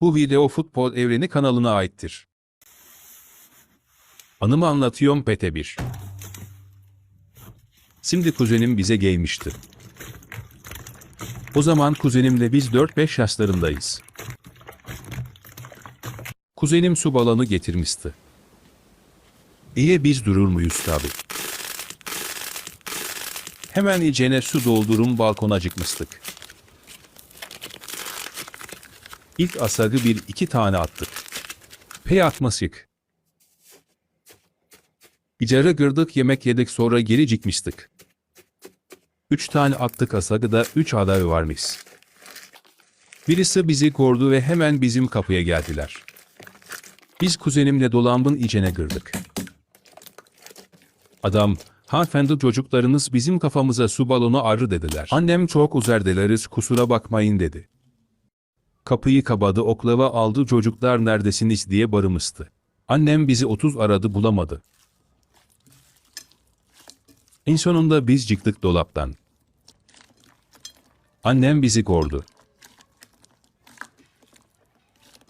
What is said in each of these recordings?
Bu video Futbol Evreni kanalına aittir. Anımı anlatıyorum Pete 1. Şimdi kuzenim bize gelmişti. O zaman kuzenimle biz 4-5 yaşlarındayız. Kuzenim su balonu getirmişti. İyi biz durur muyuz tabi. Hemen iyicene su doldurum balkona çıkmıştık. İlk asagı bir iki tane attık. Pey atmasık. İcara gırdık yemek yedik sonra geri çıkmıştık. Üç tane attık asagı da üç aday varmış. Birisi bizi kordu ve hemen bizim kapıya geldiler. Biz kuzenimle dolambın içine girdik. Adam, hanımefendi çocuklarınız bizim kafamıza su balonu arı dediler. Annem çok uzar dileriz kusura bakmayın dedi. Kapıyı kapadı oklava aldı çocuklar neredesiniz diye barımızdı. Annem bizi 30 aradı bulamadı. En sonunda biz çıktık dolaptan. Annem bizi kordu.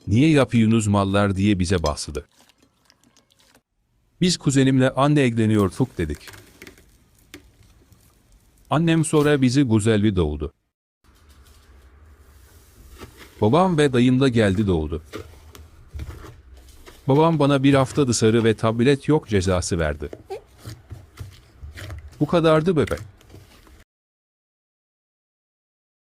Niye yapıyorsunuz mallar diye bize bahsedi. Biz kuzenimle anne eğleniyorduk dedik. Annem sonra bizi güzel bir doğdu. Babam ve dayım da geldi doğdu. Babam bana bir hafta dışarı ve tablet yok cezası verdi. Bu kadardı bebe.